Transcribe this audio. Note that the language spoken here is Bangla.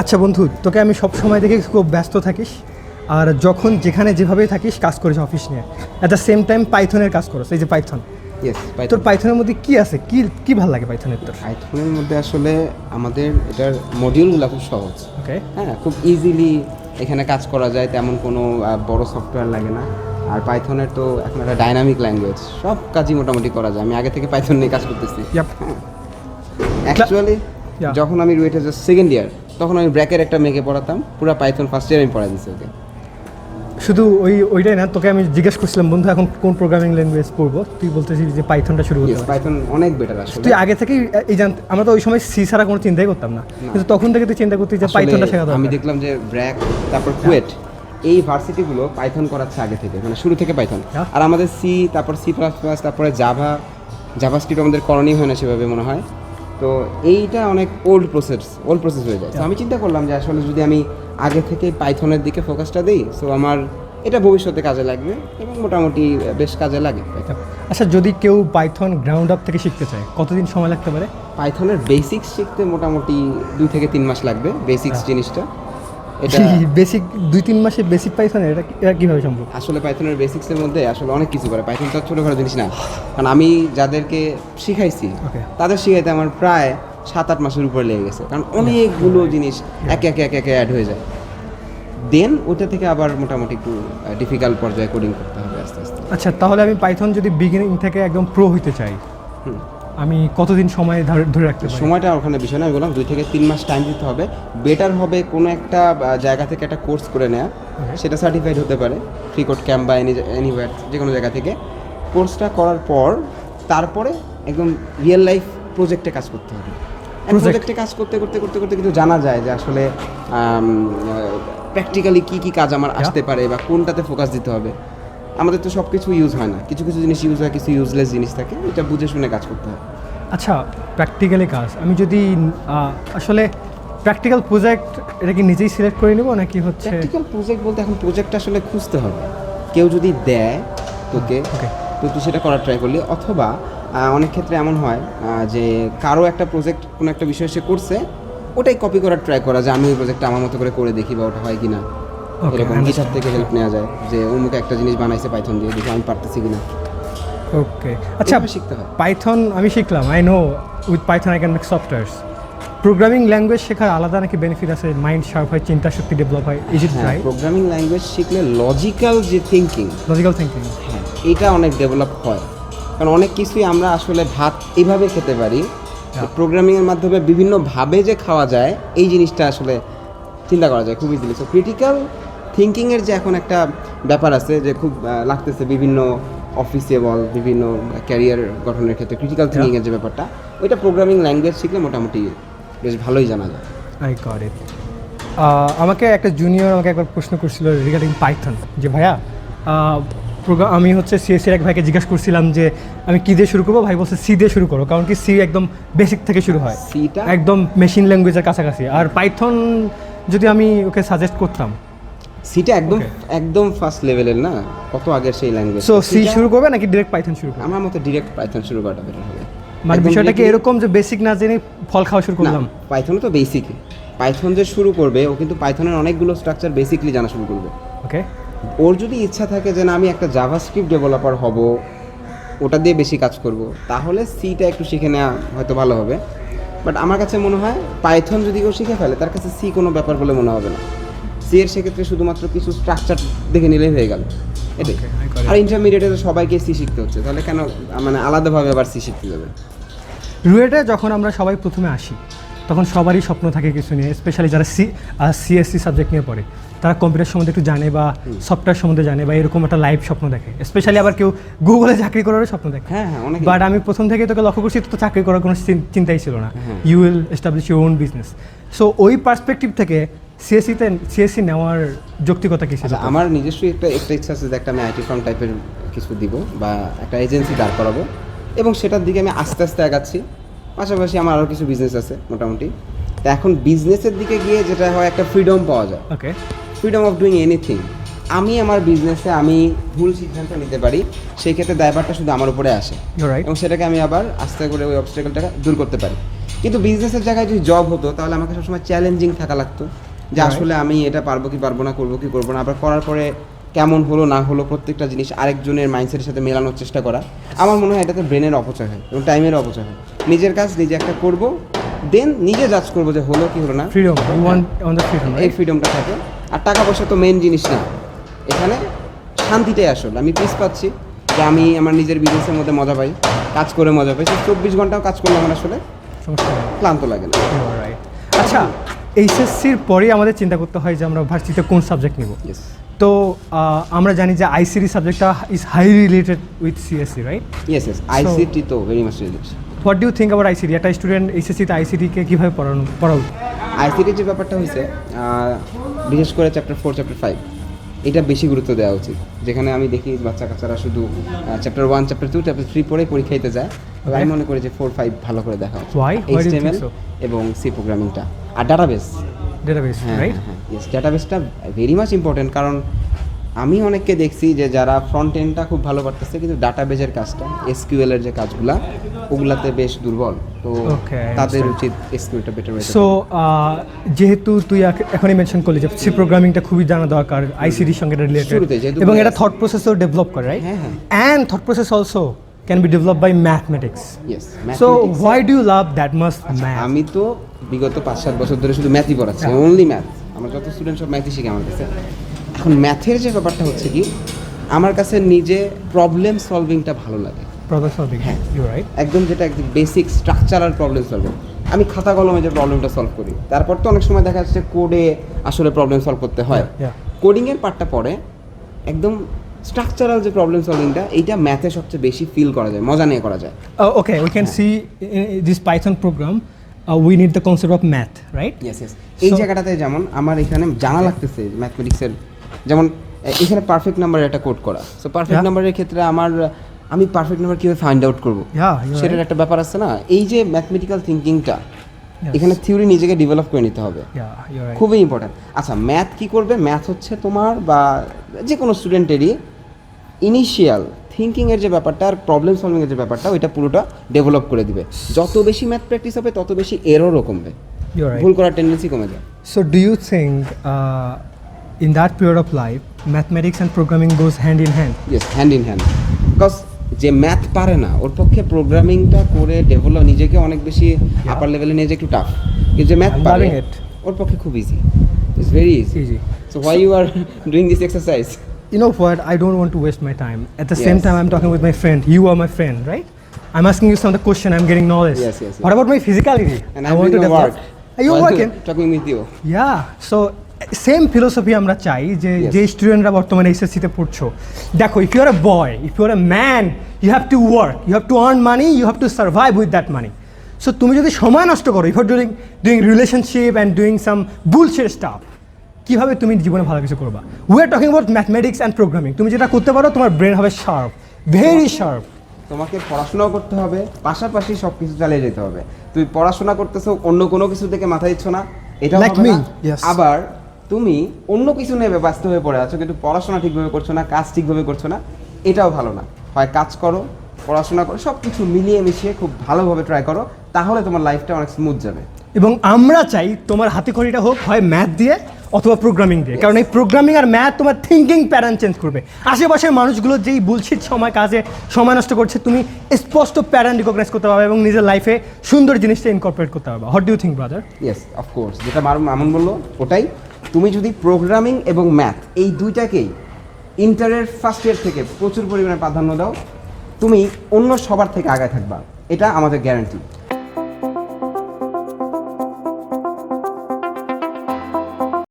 আচ্ছা বন্ধু তোকে আমি সব সময় দেখে খুব ব্যস্ত থাকিস আর যখন যেখানে যেভাবে থাকিস কাজ করিস অফিস নিয়ে। অ্যাট দ্য সেম টাইম পাইথনের কাজ করো এই যে পাইথন ইয়েস তোর পাইথনের মধ্যে কি আছে? কি কি ভালো লাগে পাইথনের তোর? পাইথনের মধ্যে আসলে আমাদের এটার মডিউলগুলো খুব সহজ। ওকে হ্যাঁ খুব ইজিলি এখানে কাজ করা যায় তেমন কোনো বড় সফটওয়্যার লাগে না। আর পাইথনের তো এখন একটা ডাইনামিক ল্যাঙ্গুয়েজ সব কাজই মোটামুটি করা যায়। আমি আগে থেকে পাইথন নিয়ে কাজ করতেছি. অ্যাকচুয়ালি যখন আমি রুয়েটে সেকেন্ড ইয়ার তখন আমি ব্র্যাকের একটা মেয়েকে পড়াতাম পুরো পাইথন ফার্স্ট ইয়ার আমি পড়াই দিচ্ছি ওকে। শুধু ওই ওইটাই না তোকে আমি জিজ্ঞেস করছিলাম বন্ধু এখন কোন প্রোগ্রামিং ল্যাঙ্গুয়েজ পড়ব? তুই বলতেছিস যে পাইথনটা শুরু করতে পাইথন অনেক বেটার আসলে। তুই আগে থেকেই এই জান আমরা তো ওই সময় সি ছাড়া কোনো চিন্তাই করতাম না। কিন্তু তখন থেকে তুই চিন্তা করতিস যে পাইথনটা শেখা আমি দেখলাম যে ব্র্যাক তারপর কুয়েট এই ভার্সিটিগুলো পাইথন করাচ্ছে আগে থেকে মানে শুরু থেকে পাইথন আর আমাদের সি তারপর সি প্লাস প্লাস তারপরে জাভা জাভা স্ক্রিপ্ট আমাদের করণীয় হয় না সেভাবে মনে হয়। তো এইটা অনেক ওল্ড প্রসেস ওল্ড প্রসেস হয়ে যায়। তো আমি চিন্তা করলাম যে আসলে যদি আমি আগে থেকে পাইথনের দিকে ফোকাসটা দিই সো আমার এটা ভবিষ্যতে কাজে লাগবে এবং মোটামুটি বেশ কাজে লাগে। আচ্ছা যদি কেউ পাইথন গ্রাউন্ড আপ থেকে শিখতে চায় কতদিন সময় লাগতে পারে? পাইথনের বেসিক্স শিখতে মোটামুটি দুই থেকে তিন মাস লাগবে বেসিক্স জিনিসটা। এটা বেসিক দুই তিন মাসে বেসিক পাইথন এটা এটা কীভাবে সম্ভব? আসলে পাইথনের বেসিক্সের মধ্যে আসলে অনেক কিছু করে। পাইথন তো ছোটোখাটো জিনিস না। কারণ আমি যাদেরকে শিখাইছি. তাদের শিখাইতে আমার প্রায় সাত আট মাসের উপরে লেগে গেছে। কারণ অনেকগুলো জিনিস একে একে একে একে অ্যাড হয়ে যায়। দেন ওটা থেকে আবার মোটামুটি একটু ডিফিকাল্ট পর্যায়ে কোডিং করতে হবে আস্তে আস্তে। আচ্ছা তাহলে আমি পাইথন যদি বিগিনিং থেকে একদম প্রো হইতে চাই হুম। আমি কতদিন সময় ধরে রাখতে পারি? সময়টা ওখানে বিষয় না আমি বললাম দুই থেকে তিন মাস টাইম দিতে হবে। বেটার হবে কোনো একটা জায়গা থেকে একটা কোর্স করে নেওয়া সেটা সার্টিফাইড হতে পারে ফ্রি কোড ক্যাম্প বা এনি এনিওয়ার যে কোনো জায়গা থেকে। কোর্সটা করার পর তারপরে একদম রিয়েল লাইফ প্রজেক্টে কাজ করতে হবে? প্রজেক্টে কাজ করতে করতে করতে করতে কিন্তু জানা যায় যে আসলে প্র্যাকটিক্যালি কী কী কাজ আমার আসতে পারে বা কোনটাতে ফোকাস দিতে হবে। আমাদের তো সব কিছু ইউজ হয় না। কিছু কিছু জিনিস ইউজ হয় কিছু ইউজলেস জিনিস থাকে এটা বুঝে শুনে কাজ করতে হয়। আচ্ছা প্র্যাকটিক্যালি কাজ। আমি যদি আসলে প্র্যাকটিক্যাল প্রজেক্ট এটা কি নিজেই সিলেক্ট করে নেব নাকি হচ্ছে প্র্যাকটিক্যাল প্রজেক্ট বলতে এখন প্রজেক্ট আসলে খুঁজতে হবে। কেউ যদি দেয় তোকে. তো তুই সেটা করার ট্রাই করলি। অথবা অনেক ক্ষেত্রে এমন হয় যে কারও একটা প্রজেক্ট কোনো একটা বিষয় সে করছে ওটাই কপি করার ট্রাই করা যে আমি ওই প্রজেক্টটা আমার মতো করে করে দেখি বা ওটা হয় কিনা। Okay, এরকম গিটার থেকে হেল্প নেওয়া যায় যে অমুক একটা জিনিস বানাইছে পাইথন দিয়ে দেখি আমি পারতেছি কিনা। ওকে আচ্ছা শিখতে হয়। পাইথন আমি শিখলাম I know with Python I can make softwares programming language শেখার আলাদা নাকি বেনিফিট আছে? মাইন্ড শার্প হয় চিন্তা শক্তি ডেভেলপ হয় is it right programming language শিখলে লজিক্যাল যে থিঙ্কিং লজিক্যাল থিঙ্কিং হ্যাঁ এটা অনেক ডেভেলপ হয়। কারণ অনেক কিছুই আমরা আসলে ভাত এইভাবে খেতে পারি। প্রোগ্রামিংয়ের মাধ্যমে বিভিন্নভাবে যে খাওয়া যায় এই জিনিসটা আসলে চিন্তা করা যায় খুব ইজিলি সো ক্রিটিক্যাল থিঙ্কিংয়ের যে এখন একটা ব্যাপার আছে যে খুব লাগতেছে বিভিন্ন অফিসে বল বিভিন্ন ক্যারিয়ার গঠনের ক্ষেত্রে ক্রিটিক্যাল থিঙ্কিংয়ের যে ব্যাপারটা ওইটা প্রোগ্রামিং ল্যাঙ্গুয়েজ শিখলে মোটামুটি বেশ ভালোই জানা যায়। আই গট ইট আমাকে একটা জুনিয়র আমাকে একবার প্রশ্ন করছিল রিগার্ডিং পাইথন যে ভাইয়া প্রোগ্রাম আমি হচ্ছে সিএসির এক ভাইকে জিজ্ঞাসা করছিলাম যে আমি কী দিয়ে শুরু করব? ভাই বলছে সি দিয়ে শুরু করো কারণ কি সি একদম বেসিক থেকে শুরু হয়। সিটা একদম মেশিন ল্যাঙ্গুয়েজের কাছাকাছি। আর পাইথন যদি আমি ওকে সাজেস্ট করতাম সিটা একদম একদম ফার্স্ট লেভেলের না? কত আগের সেই ল্যাঙ্গুয়েজ সো সি শুরু করবে নাকি ডিরেক্ট পাইথন শুরু করবে? আমার মতো ডিরেক্ট পাইথন শুরু করাটা বেটার হবে। মানে বিষয়টা কি এরকম যে বেসিক না জেনে ফল খাওয়া শুরু করলাম? পাইথন তো বেসিকই পাইথন যে শুরু করবে ও কিন্তু পাইথনের অনেকগুলো স্ট্রাকচার বেসিকলি জানা শুরু করবে। ওকে ওর যদি ইচ্ছা থাকে যে না আমি একটা জাভাস্ক্রিপ্ট ডেভেলপার হব ওটা দিয়ে বেশি কাজ করব তাহলে সিটা একটু শিখে নেওয়া হয়তো ভালো হবে। বাট আমার কাছে মনে হয় পাইথন যদি কেউ শিখে ফেলে তার কাছে সি কোনো ব্যাপার বলে মনে হবে না। সি এর সেক্ষেত্রে শুধুমাত্র কিছু স্ট্রাকচার দেখে নিলেই হয়ে গেল। এটাই. আর ইন্টারমিডিয়েটে তো সবাইকে সি শিখতে হচ্ছে তাহলে কেন মানে আলাদাভাবে আবার সি শিখতে যাবে? রুয়েটে যখন আমরা সবাই প্রথমে আসি তখন সবারই স্বপ্ন থাকে কিছু নিয়ে স্পেশালি যারা সি সিএসসি সাবজেক্ট নিয়ে পড়ে। তারা কম্পিউটার সম্বন্ধে একটু জানে বা সফটওয়্যার সম্বন্ধে জানে বা এরকম একটা লাইভ স্বপ্ন দেখে। স্পেশালি আবার কেউ গুগলে চাকরি করারও স্বপ্ন দেখে। হ্যাঁ হ্যাঁ বাট আমি প্রথম থেকে তোকে লক্ষ্য করছি তো চাকরি করার কোনো চিন্তাই ছিল না। হ্যাঁ। You will establish your own business so ওই পার্সপেক্টিভ থেকে সিএসসিতে সিএসসি নেওয়ার যৌক্তিকতা কি ছিল? আচ্ছা আমার নিজস্ব একটা একটা ইচ্ছা আছে যে একটা আমি আইটি ফার্ম টাইপের কিছু দিব বা একটা এজেন্সি দাঁড় করাবো। এবং সেটার দিকে আমি আস্তে আস্তে আগাচ্ছি। পাশাপাশি আমার আরও কিছু বিজনেস আছে মোটামুটি। তা এখন বিজনেসের দিকে গিয়ে যেটা হয় একটা ফ্রিডম পাওয়া যায়। Okay freedom of doing anything আমি আমার বিজনেসে আমি ভুল সিদ্ধান্ত নিতে পারি সেই ক্ষেত্রে দায়ভারটা শুধু আমার উপরে আসে। এবং সেটাকে আমি আবার আস্তে করে ওই অবস্টেকলটাকে দূর করতে পারি। কিন্তু বিজনেসের জায়গায় যদি জব হতো তাহলে আমাকে সবসময় চ্যালেঞ্জিং থাকা লাগতো। যে আসলে আমি এটা পারব কি পারব না করব কি করব না আবার করার পরে কেমন হলো না হলো প্রত্যেকটা জিনিস আরেকজনের মাইন্ডসেটের সাথে মেলানোর চেষ্টা করা আমার মনে হয় এটাতে ব্রেনের অপচয় হয় এবং টাইমের অপচয় হয়। নিজের কাজ নিজে একটা করব দেন নিজে জাজ করব যে হলো কি হলো না। ফ্রিডম ফ্রিডম এই ফ্রিডমটা থাকে। আর টাকা পয়সা তো মেন জিনিস না। এখানে শান্তিটাই আসল। আমি পিস পাচ্ছি যে আমি আমার নিজের বিজনেসের মধ্যে মজা পাই কাজ করে মজা পাই। সে চব্বিশ ঘন্টাও কাজ করলে আমার আসলে। ক্লান্ত লাগে না. আচ্ছা এইচএসসির পরেই আমাদের চিন্তা করতে হয় যে আমরা ভার্সিটিতে কোন সাবজেক্ট নিব। তো আমরা জানি যে আইসিডি সাবজেক্টটা is high related with CSC right yes yes ICT তো very much related what do think আবার আইসিডি একটা স্টুডেন্ট এইচএসসিতে আইসিডিকে কীভাবে পড়ানো পড়া উচিত? যে ব্যাপারটা হয়েছে বিশেষ করে চ্যাপ্টার ফোর চ্যাপ্টার ফাইভ এটা বেশি গুরুত্ব দেওয়া উচিত। যেখানে আমি দেখি বাচ্চা কাচ্চারা শুধু chapter one chapter two chapter three পরে পরীক্ষা দিতে যায়। আমি মনে করি যে ফোর ফাইভ ভালো করে দেখা so? এবং সি প্রোগ্রামিংটা আর ডাটাবেস ডাটাবেস হ্যাঁ হ্যাঁ ইয়েস ডাটাবেসটা ভেরি মাচ ইম্পর্টেন্ট কারণ আমি অনেককে দেখছি যে যারা ফ্রন্ট এন্ডটা খুব ভালো পারতেছে কিন্তু ডাটাবেজের কাজটা এসকিউএল এর যে কাজগুলা ওগুলাতে বেশ দুর্বল। তো তাদের উচিত এসকিউএলটা বেটার সো যেহেতু তুই এখ- এখনই মেনশন করলি যে সি প্রোগ্রামিংটা খুবই জানা দরকার আইসিডির সঙ্গে রিলেটেড এবং এটা থট প্রসেসও ডেভেলপ করে right. And thought process also can be develop by mathematics yes so why do you love that much math আমি তো বিগত পাঁচ সাত বছর ধরে শুধু ম্যাথই পড়াচ্ছি অনলি ম্যাথ আমার যত স্টুডেন্ট সব ম্যাথই শিখে আমার কাছে। এখন ম্যাথের যে ব্যাপারটা হচ্ছে কি আমার কাছে নিজে প্রবলেম সলভিংটা ভালো লাগে। প্রবলেম সলভিং হ্যাঁ। রাইট একদম যেটা একদম বেসিক স্ট্রাকচারাল প্রবলেম সলভিং আমি খাতা কলমে যে প্রবলেমটা সলভ করি তারপর তো অনেক সময় দেখা যাচ্ছে কোডে আসলে প্রবলেম সলভ করতে হয়. কোডিংয়ের পার্টটা পরে একদম স্ট্রাকচারাল যে প্রবলেম সলভিংটা এইটা ম্যাথে সবচেয়ে বেশি ফিল করা যায় মজা নিয়ে করা যায়। Okay we can see see in program we need the concept of math right? Yes yes এই জায়গাটাতে যেমন আমার এখানে জানা লাগতেছে ম্যাথমেটিক্সের যেমন এখানে পারফেক্ট নাম্বার একটা কোড করা। সো পারফেক্ট নাম্বারের ক্ষেত্রে আমার আমি পারফেক্ট নাম্বার কীভাবে ফাইন্ড আউট করব? সেটার একটা ব্যাপার আছে না? এই যে ম্যাথমেটিক্যাল থিঙ্কিংটা এখানে থিওরি নিজেকে ডেভেলপ করে নিতে হবে. খুবই ইম্পর্ট্যান্ট আচ্ছা ম্যাথ কি করবে? ম্যাথ হচ্ছে তোমার বা যে কোনো স্টুডেন্টেরই ইনিশিয়াল থিঙ্কিংয়ের যে ব্যাপারটা আর প্রবলেম সলভিংয়ের যে ব্যাপারটা ওইটা পুরোটা ডেভেলপ করে দিবে। যত বেশি ম্যাথ প্র্যাকটিস হবে তত বেশি এররও কমবে। ভুল করার টেন্ডেন্সি কমে যায়। So do you uh, in that period of life, mathematics and programming goes hand in hand? Yes, hand in hand. Because যে ম্যাথ পারে না ওর পক্ষে প্রোগ্রামিংটা করে ডেভেলপ নিজেকে অনেক বেশি আপার লেভেলে নিয়ে যে একটু টাফ কিন্তু যে ম্যাথ পারে ওর পক্ষে খুব easy it's very easy Easy. So why you are doing this exercise You know what? I don't want to waste my time. At the same Yes. time, I'm talking with my friend. You are my friend, right? I'm asking you some of the question. I'm getting knowledge. Yes, yes, yes. What about my physicality? and I I'm want doing to the work develop. Are you talking with you yeah so same philosophy আমরা চাই যে যে স্টুডেন্টরা বর্তমানে এসএসসিতে পড়ছো। দেখো if you are a boy if you are a man you have to work you have to earn money you have to survive with that money so তুমি যদি সময় নষ্ট করো if you doing doing relationship and doing some bullshit stuff কীভাবে তুমি জীবনে ভালো কিছু করবা? We are talking about mathematics and programming তুমি যেটা করতে পারো তোমার ব্রেন হবে শার্প ভেরি শার্প তোমাকে পড়াশোনাও করতে হবে পাশাপাশি সব কিছু চালিয়ে যেতে হবে। তুমি পড়াশোনা করতেছো অন্য কোনো কিছু থেকে মাথা দিচ্ছ না এটা. আবার তুমি অন্য কিছু নিয়ে ব্যস্ত হয়ে পড়ে আছো কিন্তু পড়াশোনা ঠিকভাবে করছ না কাজ ঠিকভাবে করছ না এটাও ভালো না। হয় কাজ করো পড়াশোনা করো সব কিছু মিলিয়ে মিশিয়ে খুব ভালোভাবে ট্রাই করো তাহলে তোমার লাইফটা অনেক স্মুথ যাবে। এবং আমরা চাই তোমার হাতে খড়িটা হোক হয় ম্যাথ দিয়ে অথবা প্রোগ্রামিং দিয়ে। কারণ এই প্রোগ্রামিং আর ম্যাথ তোমার থিঙ্কিং প্যাটার্ন চেঞ্জ করবে। আশেপাশের মানুষগুলো যেই বুলশিট সময় কাজে সময় নষ্ট করছে তুমি স্পষ্ট প্যাটার্ন রিকগনাইজ করতে পারবে এবং নিজের লাইফে সুন্দর জিনিসটা ইনকর্পোরেট করতে পারবে। What do think brother yes of course যেটা মামুন বলল ওটাই। তুমি যদি প্রোগ্রামিং এবং ম্যাথ এই দুইটাকেই ইন্টারের ফার্স্ট ইয়ার থেকে প্রচুর পরিমাণে প্রাধান্য দাও, তুমি অন্য সবার থেকে আগায় থাকবা। এটা আমাদের গ্যারান্টি